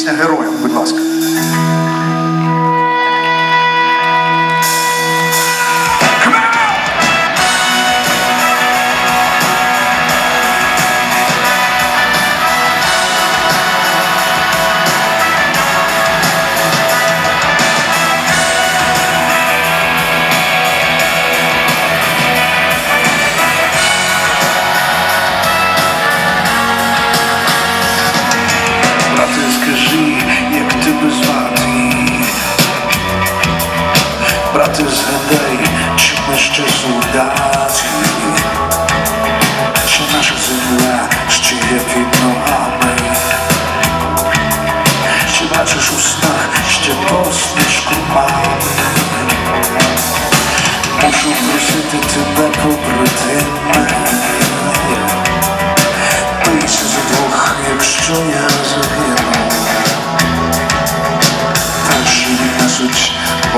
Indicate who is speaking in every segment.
Speaker 1: Пісня героям, будь ласка.
Speaker 2: Брате, згадай, чи ми ще солдати, чи наша земля ще є під ногами, чи бачиш у снах ще посмішку мами? Мушу просити тебе побратиме Бийся за двох, якщо я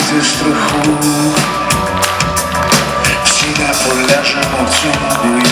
Speaker 2: майте страху, всі не полежимо в.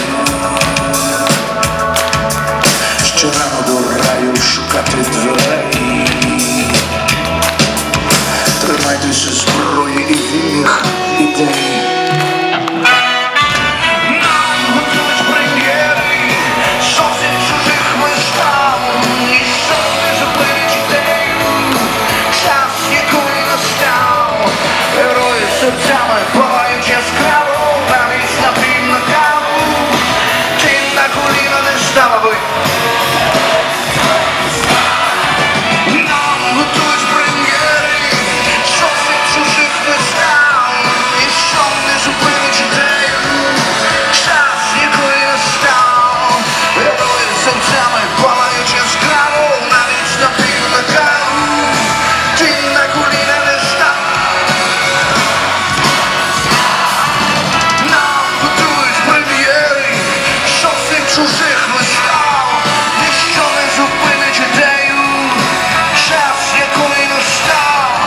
Speaker 2: Чужих вистав, ніщо не зупинить ідею, час якої настав,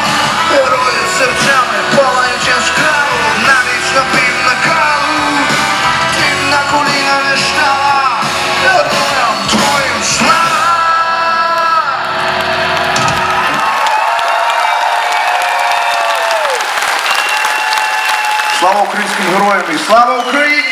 Speaker 2: герої серцями палають яскраво, навіть на на каву, ти на коліна не стала, героям твоїм слава.
Speaker 1: Слава українським героям і слава Україні!